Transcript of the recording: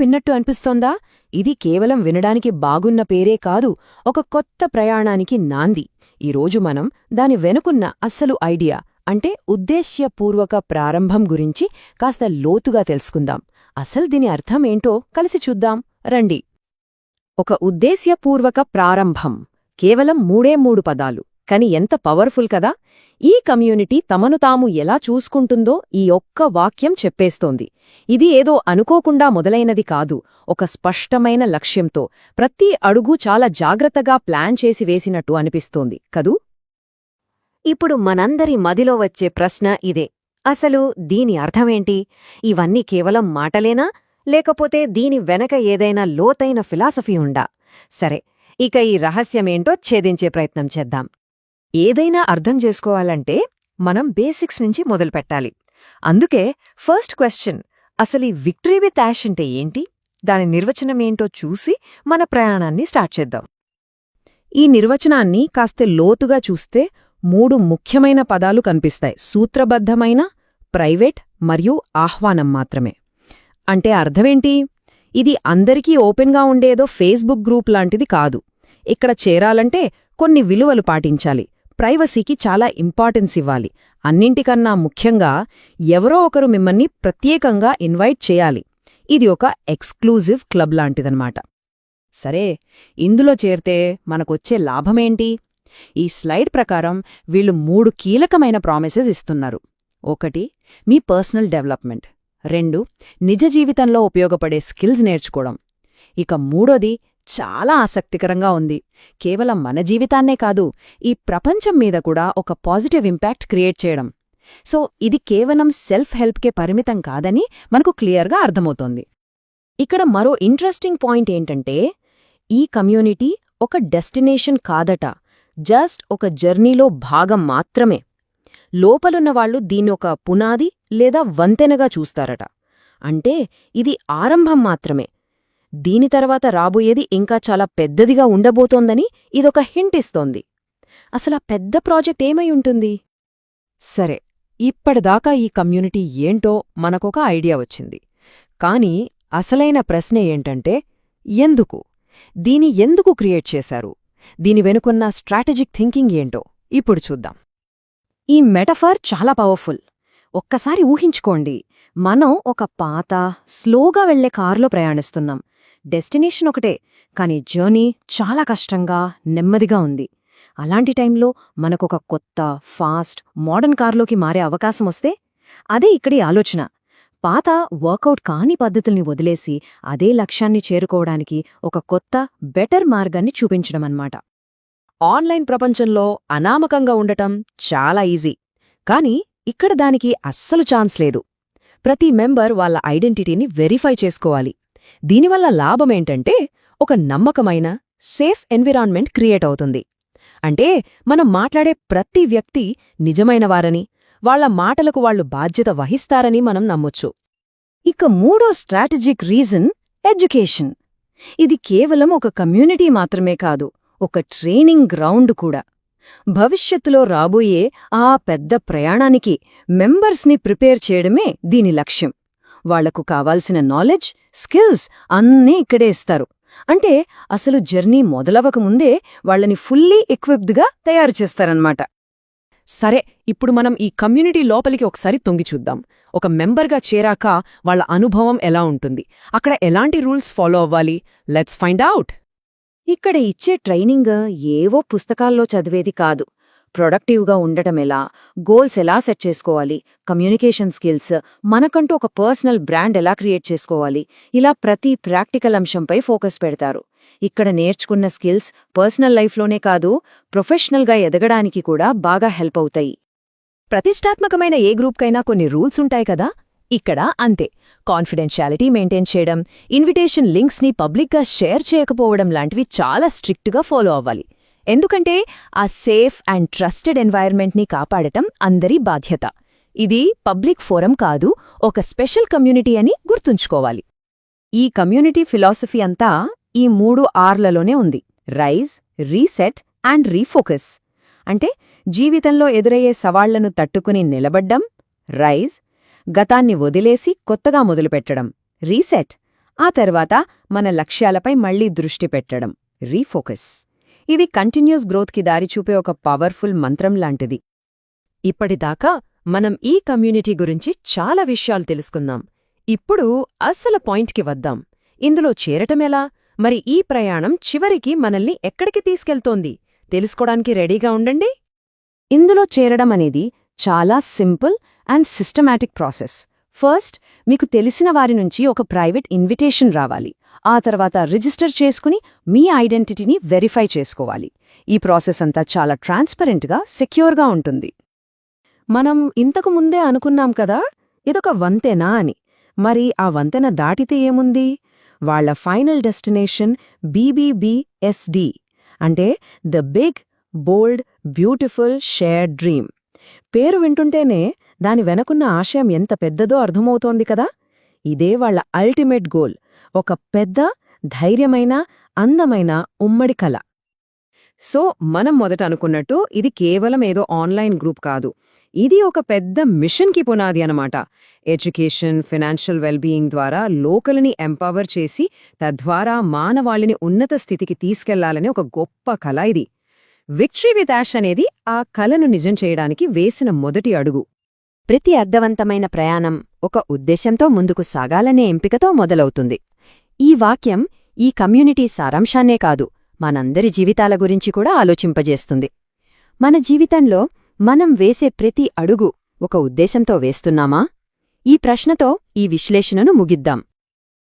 విన్నట్టు అనిపిస్తోందా? ఇది కేవలం వినడానికి బాగున్న పేరే కాదు ఒక కొత్త ప్రయాణానికి నాంది. ఈరోజు మనం దాని వెనుకున్న అస్సలు ఐడియా అంటే ఉద్దేశ్యపూర్వక ప్రారంభం గురించి కాస్త లోతుగా తెలుసుకుందాం. అసలు దీని అర్థమేంటో కలిసి చూద్దాం. రండి. ఒక ఉద్దేశ్యపూర్వక ప్రారంభం. కేవలం మూడే మూడు పదాలు. కాని ఎంత పవర్ఫుల్ కదా? ఈ కమ్యూనిటీ తమను తాము ఎలా చూసుకుంటుందో ఈ ఒక్క వాక్యం చెప్పేస్తోంది. ఇది ఏదో అనుకోకుండా మొదలైనది కాదు ఒక స్పష్టమైన లక్ష్యంతో. ప్రతి అడుగు చాలా జాగ్రత్తగా ప్లాన్ చేసి వేసినట్టు అనిపిస్తోంది కదూ? ఇప్పుడు మనందరి మదిలో వచ్చే ప్రశ్న ఇదే. అసలు దీని అర్థమేంటి? ఇవన్నీ కేవలం మాటలేనా? లేకపోతే దీని వెనక ఏదైనా లోతైన ఫిలాసఫీ ఉండా సరే ఇక ఈ రహస్యమేంటో ఛేదించే ప్రయత్నం చేద్దాం. ఏదైనా అర్థం చేసుకోవాలంటే మనం బేసిక్స్ నుంచి మొదలుపెట్టాలి. అందుకే ఫస్ట్ క్వశ్చన్ అసలు ఈ విక్టరీ విత్ యాష్ అంటే ఏంటి? దాని నిర్వచనం ఏంటో చూసి మన ప్రయాణాన్ని స్టార్ట్ చేద్దాం. ఈ నిర్వచనాన్ని కాస్త లోతుగా చూస్తే మూడు ముఖ్యమైన పదాలు కనిపిస్తాయి. సూత్రబద్ధమైన ప్రైవేట్ మరియు ఆహ్వానం మాత్రమే. అంటే అర్థమేంటి? ఇది అందరికీ ఓపెన్గా ఉండేదో ఫేస్బుక్ గ్రూప్ లాంటిది కాదు. ఇక్కడ చేరాలంటే కొన్ని విలువలు పాటించాలి. ప్రైవసీకి చాలా ఇంపార్టెన్స్ ఇవ్వాలి. అన్నింటికన్నా ముఖ్యంగా ఎవరో ఒకరు మిమ్మల్ని ప్రత్యేకంగా ఇన్వైట్ చేయాలి. ఇది ఒక ఎక్స్క్లూజివ్ క్లబ్ లాంటిదన్నమాట. సరే ఇందులో చేరితే మనకొచ్చే లాభమేంటి? ఈ స్లైడ్ ప్రకారం వీళ్ళు మూడు కీలకమైన ప్రామిసెస్ ఇస్తున్నారు. ఒకటి మీ పర్సనల్ డెవలప్మెంట్. రెండు నిజ జీవితంలో ఉపయోగపడే స్కిల్స్ నేర్చుకోవడం. ఇక మూడోది చాలా ఆసక్తికరంగా ఉంది. కేవలం మన జీవితాన్నే కాదు ఈ ప్రపంచం మీద కూడా ఒక పాజిటివ్ ఇంపాక్ట్ క్రియేట్ చేయడం. సో ఇది కేవలం సెల్ఫ్ హెల్ప్కే పరిమితం కాదని మనకు క్లియర్గా అర్థమవుతోంది. ఇక్కడ మరో ఇంట్రెస్టింగ్ పాయింట్ ఏంటంటే ఈ కమ్యూనిటీ ఒక డెస్టినేషన్ కాదట జస్ట్ ఒక జర్నీలో భాగం మాత్రమే. లోపలున్నవాళ్ళు ఒక పునాది లేదా వంతెనగా చూస్తారట. అంటే ఇది ఆరంభం మాత్రమే. దీని తర్వాత రాబోయేది ఇంకా చాలా పెద్దదిగా ఉండబోతోందని ఇదొక హింట్ ఇస్తోంది. అసలా పెద్ద ప్రాజెక్ట్ ఏమై ఉంటుంది? సరే ఇప్పటిదాకా ఈ కమ్యూనిటీ ఏంటో మనకొక ఐడియా వచ్చింది. కాని అసలైన ప్రశ్న ఏంటంటే ఎందుకు? దీని ఎందుకు క్రియేట్ చేశారు? దీని వెనుకున్న స్ట్రాటజిక్ థింకింగ్ ఏంటో ఇప్పుడు చూద్దాం. ఈ మెటఫర్ చాలా పవర్ఫుల్. ఒక్కసారి ఊహించుకోండి మనం ఒక పాత స్లోగా వెళ్ళే కారులో ప్రయాణిస్తున్నాం. డెస్టినేషన్ ఒకటే కానీ జర్నీ చాలా కష్టంగా నెమ్మదిగా ఉంది. అలాంటి టైంలో మనకొక కొత్త ఫాస్ట్ మోడర్న్ కార్లోకి మారే అవకాశం వస్తే అదే ఇక్కడి ఆలోచన. పాత వర్కౌట్ కాని పద్ధతుల్ని వదిలేసి అదే లక్ష్యాన్ని చేరుకోవడానికి ఒక కొత్త బెటర్ మార్గాన్ని చూపించడమన్నమాట ఆన్లైన్ ప్రపంచంలో అనామకంగా ఉండటం చాలా ఈజీ కానీ ఇక్కడ దానికి అస్సలు ఛాన్స్ లేదు. ప్రతి మెంబర్ వాళ్ళ ఐడెంటిటీని వెరిఫై చేసుకోవాలి. దీనివల్ల లాభమేంటంటే ఒక నమ్మకమైన సేఫ్ ఎన్విరాన్మెంట్ క్రియేట్ అవుతుంది. అంటే మనం మాట్లాడే ప్రతి వ్యక్తి నిజమైనవారని వాళ్ళ మాటలకు వాళ్ళు బాధ్యత వహిస్తారని మనం నమ్మొచ్చు. ఇక మూడో స్ట్రాటజిక్ రీజన్ ఎడ్యుకేషన్. ఇది కేవలం ఒక కమ్యూనిటీ మాత్రమే కాదు ఒక ట్రైనింగ్ గ్రౌండ్ కూడా. భవిష్యత్తులో రాబోయే ఆ పెద్ద ప్రయాణానికి మెంబర్స్ని ప్రిపేర్ చేయడమే దీని లక్ష్యం. వాళ్ళకు కావాల్సిన నాలెడ్జ్ స్కిల్స్ అన్నీ ఇక్కడే ఇస్తారు. అంటే అసలు జర్నీ మొదలవ్వకముందే వాళ్ళని ఫుల్లీ ఎక్విప్డ్గా తయారు చేస్తారన్నమాట. సరే ఇప్పుడు మనం ఈ కమ్యూనిటీ లోపలికి ఒకసారి తొంగి చూద్దాం. ఒక మెంబర్గా చేరాక వాళ్ళ అనుభవం ఎలా ఉంటుంది? అక్కడ ఎలాంటి రూల్స్ ఫాలో అవ్వాలి? లెట్స్ ఫైండ్ అవుట్ ఇక్కడ ఇచ్చే ట్రైనింగ్ ఏవో పుస్తకాల్లో చదివేది కాదు. ప్రొడక్టివ్గా ఉండటం ఎలా? గోల్స్ ఎలా సెట్ చేసుకోవాలి? కమ్యూనికేషన్ స్కిల్స్ మనకంటూ ఒక పర్సనల్ బ్రాండ్ ఎలా క్రియేట్ చేసుకోవాలి? ఇలా ప్రతి ప్రాక్టికల్ అంశంపై ఫోకస్ పెడతారు. ఇక్కడ నేర్చుకున్న స్కిల్స్ పర్సనల్ లైఫ్లోనే కాదు ప్రొఫెషనల్గా ఎదగడానికి కూడా బాగా హెల్ప్ అవుతాయి. ప్రతిష్టాత్మకమైన ఏ గ్రూప్కైనా కొన్ని రూల్స్ ఉంటాయి కదా? ఇక్కడ అంతే. కాన్ఫిడెన్షియాలిటీ మెయింటైన్ చేయడం ఇన్విటేషన్ లింక్స్ని పబ్లిక్గా షేర్ చేయకపోవడం లాంటివి చాలా స్ట్రిక్ట్గా ఫాలో అవ్వాలి. ఎందుకంటే ఆ సేఫ్ అండ్ ట్రస్టెడ్ ఎన్వైర్న్మెంట్ని కాపాడటం అందరి బాధ్యత. ఇది పబ్లిక్ ఫోరం కాదు ఒక స్పెషల్ కమ్యూనిటీ అని గుర్తుంచుకోవాలి. ఈ కమ్యూనిటీ ఫిలాసఫీ అంతా ఈ మూడు ఆర్లలోనే ఉంది. Rise reset and refocus. అంటే జీవితంలో ఎదురయ్యే సవాళ్ళను తట్టుకుని నిలబడ్డం రైజ్ గతాన్ని వదిలేసి కొత్తగా మొదలుపెట్టడం రీసెట్ ఆ తర్వాత మన లక్ష్యాలపై మళ్ళీ దృష్టి పెట్టడం రీఫోకస్. ఇది కంటిన్యూస్ గ్రోత్కి దారి చూపే ఒక పవర్ఫుల్ మంత్రం లాంటిది. ఇప్పటిదాకా మనం ఈ కమ్యూనిటీ గురించి చాలా విషయాలు తెలుసుకుందాం ఇప్పుడు అస్సలు పాయింట్కి వద్దాం. ఇందులో చేరటమెలా మరి ఈ ప్రయాణం చివరికి మనల్ని ఎక్కడికి తీసుకెళ్తోంది? తెలుసుకోడానికి రెడీగా ఉండండి. ఇందులో చేరడం అనేది చాలా simple and systematic process. First మీకు తెలిసిన వారి నుంచి ఒక ప్రైవేట్ ఇన్విటేషన్ రావాలి. ఆ తర్వాత రిజిస్టర్ చేసుకుని మీ ఐడెంటిటీని వెరిఫై చేసుకోవాలి. ఈ ప్రాసెస్ అంతా చాలా ట్రాన్స్పరెంట్గా సెక్యూర్గా ఉంటుంది. మనం ఇంతకు ముందే అనుకున్నాం కదా ఇదొక వంతెనా అని. మరి ఆ వంతెన దాటితే ఏముంది? వాళ్ళ ఫైనల్ డెస్టినేషన్ బీబీబీఎస్డి. అంటే the big bold beautiful shared dream. పేరు వింటుంటేనే దాని వెనకున్న ఆశయం ఎంత పెద్దదో అర్థమవుతోంది కదా. ఇదే వాళ్ళ అల్టిమేట్ గోల్. ఒక పెద్ద ధైర్యమైన అందమైన ఉమ్మడి కళ. సో మనం మొదట అనుకున్నట్టు ఇది కేవలం ఏదో ఆన్లైన్ గ్రూప్ కాదు. ఇది ఒక పెద్ద మిషన్కి పునాది అనమాట ఎడ్యుకేషన్ ఫినాన్షియల్ వెల్బీయింగ్ ద్వారా లోకల్ని ఎంపవర్ చేసి తద్వారా మానవాళిని ఉన్నత స్థితికి తీసుకెళ్ళాలని ఒక గొప్ప కళ ఇది. విక్టరీ విత్ యాష్ అనేది ఆ కళను నిజం చేయడానికి వేసిన మొదటి అడుగు. ప్రతి అర్థవంతమైన ప్రయాణం ఒక ఉద్దేశంతో ముందుకు సాగాలనే ఎంపికతో మొదలవుతుంది. ఈ వాక్యం ఈ కమ్యూనిటీ సారాంశాన్నే కాదు మనందరి జీవితాల గురించి కూడా ఆలోచింపజేస్తుంది. మన జీవితంలో మనం వేసే ప్రతి అడుగు ఒక ఉద్దేశంతో వేస్తున్నామా? ఈ ప్రశ్నతో ఈ విశ్లేషణను ముగిద్దాం.